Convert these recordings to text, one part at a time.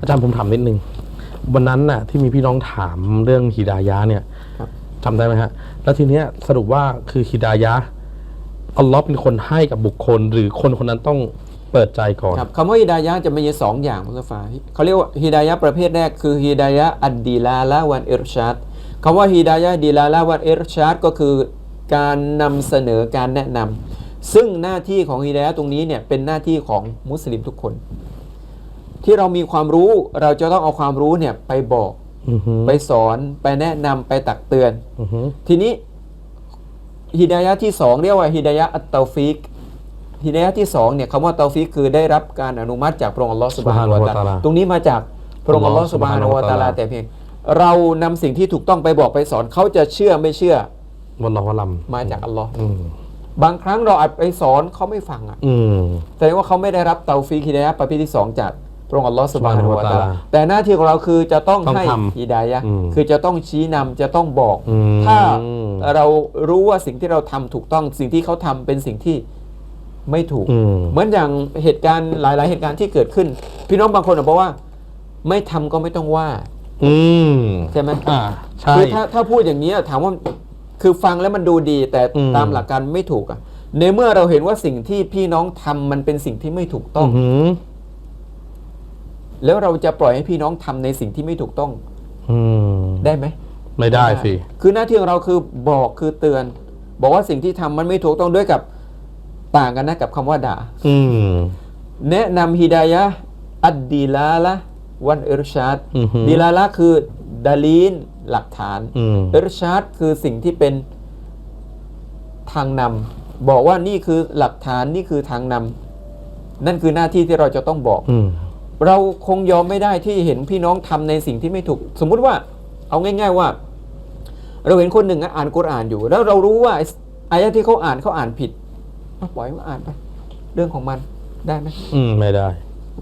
อาจารย์ผมถามนิดนึงวันนั้นน่ะที่มีพี่น้องถามเรื่องฮิดายะห์เนี่ยครับจำได้ไหมฮะ แล้วทีเนี้ยสรุปว่าคือฮิดายะห์อัลลอฮ์เป็นคนให้กับบุคคล หรือคนคนนั้นต้องเปิดใจก่อนครับคำว่าฮิดายะห์จะมีสองอย่างมุสฟาเขาเรียกว่าฮิดายะห์ประเภทแรกคือฮิดายะห์อัดดีลาละวันอิรชาดคำว่าฮิดายะห์ดีลาละวันอิรชาดก็คือการนำเสนอการแนะนำซึ่งหน้าที่ของฮิดายะห์ตรงนี้เนี่ยเป็นหน้าที่ของมุสลิมทุกคน ที่เรามีความรู้เราจะต้องเอาความรู้เนี่ยไปบอกอือฮึไปสอนไปแนะนำไปตักเตือนอือฮึทีนี้ฮิดายะห์ที่สองเรียกว่าฮิดายะห์อัตตาฟิกฮิดายะห์ที่สองเนี่ยคำว่าเตาฟิกคือได้รับการอนุมัติจากพระองค์อัลลอฮฺสุบฮานะฮูวะตะอาลาตรงนี้มาจากพระองค์อัลลอฮฺสุบฮานะฮูวะตะอาลาแต่เพียงเรานำสิ่งที่ถูกต้องไปบอกไปสอนเขาจะเชื่อไม่เชื่อวันละวันลมาจากอัลลอฮ์ำอืมบางครั้งเราอาจไปสอนเขาไม่ฟังอะอืมแสดงว่าเขาไม่ได้รับเตาฟิกฮิดายะห์ประเภทที่สองจาก พระองค์อัลลอฮฺสุบฮานะฮูวะตะอาลาซุบฮานะฮูวะตะอาลาแต่หน้าที่ของเราคือจะต้องต้องให้ทำฮิดายะห์อืมคือจะต้องชี้นำจะต้องบอกอืมถ้าเรารู้ว่าสิ่งที่เราทำถูกต้องสิ่งที่เขาทำเป็นสิ่งที่ไม่ถูกอืมเหมือนอย่างเหตุการณ์หลาย ๆ เหตุการณ์ที่เกิดขึ้น พี่น้องบางคนบอกว่า ไม่ทำก็ไม่ต้องว่า อืมใช่ไหมอ่าใช่คือถ้าถ้าพูดอย่างนี้ยถามว่าคือฟังแล้วมันดูดีแต่อืมตามหลักการไม่ถูกอะในเมื่อเราเห็นว่าสิ่งที่พี่น้องทำมันเป็นสิ่งที่ไม่ถูกต้องอือหือ แล้วเราจะปล่อยให้พี่น้องทำในสิ่งที่ไม่ถูกต้อง อืมได้ไหมไม่ได้สิคือหน้าที่ของเราคือบอกคือเตือน บอกว่าสิ่งที่ทำมันไม่ถูกต้องด้วยกับต่างกันนะกับคำว่าด่า อืมแนะนำฮิดายะห์อัดดีลาละวันอิรชาดอือฮึดีลาละคือดาลีนหลักฐานอืมอิรชาดคือสิ่งที่เป็นทางนำบอกว่านี่คือหลักฐานนี่คือทางนำนั่นคือหน้าที่ที่เราจะต้องบอกอืม เราคงยอมไม่ได้ที่เห็นพี่น้องทำในสิ่งที่ไม่ถูก สมมุติว่าเอาง่าย ๆว่า เราเห็นคนหนึ่งอะอ่านกุรอานอยู่ แล้วเรารู้ว่าไอ้อายะที่เขาอ่านเขาอ่านผิดก็ปล่อยว่าอ่านไป เรื่องของมันได้ไหมอืมไม่ได้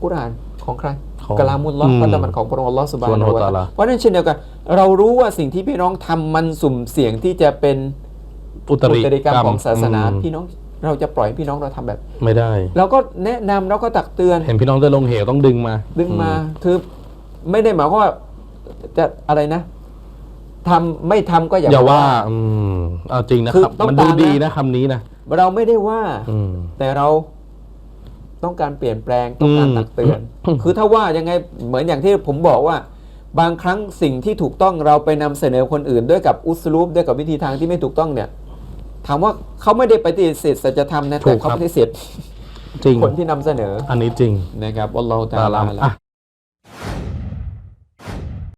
กุรอานของใครของกะลามุลลอฮ์อืมพระธรรมของพระองค์อัลลอฮ์สุบฮานะฮูวะซุบฮานะฮูวะตะตะอาอาลาลาเพราะฉะนั้นเช่นเดียวกัน เรารู้ว่าสิ่งที่พี่น้องทำมันสุ่มเสี่ยงที่จะเป็นอุตอุริตริกรรมของศาสนาอืมพี่น้อง เราจะปล่อยให้พี่น้องเราทำแบบ ไม่ได้ เราก็แนะนำเราก็ตักเตือน เห็นพี่น้องจะลงเหวต้องดึงมา ดึงมาคือไม่ได้หมายความว่าจะอะไรนะทำไม่ทำก็อย่าอย่าว่าว่าอืมเอาจริงนะคือครับต้องมันดูตามนะดีนะคำนี้นะเราไม่ได้ว่าอืมแต่เราต้องการเปลี่ยนแปลงต้องการอืมตักเตือน คือถ้าว่ายังไงเหมือนอย่างที่ผมบอกว่า บางครั้งสิ่งที่ถูกต้องเราไปนำเสนอคนอื่น ด้วยกับอุสลูปด้วยกับวิธีทางที่ไม่ถูกต้องเนี่ย ถามว่าเขาไม่ได้ปฏิเสธสัจธรรมนะถูแต่กเขาครับปฏิเสธจริง คนที่นำเสนออันนี้จริงนะครับอัลลอฮฺตะตาอาลาลา อะ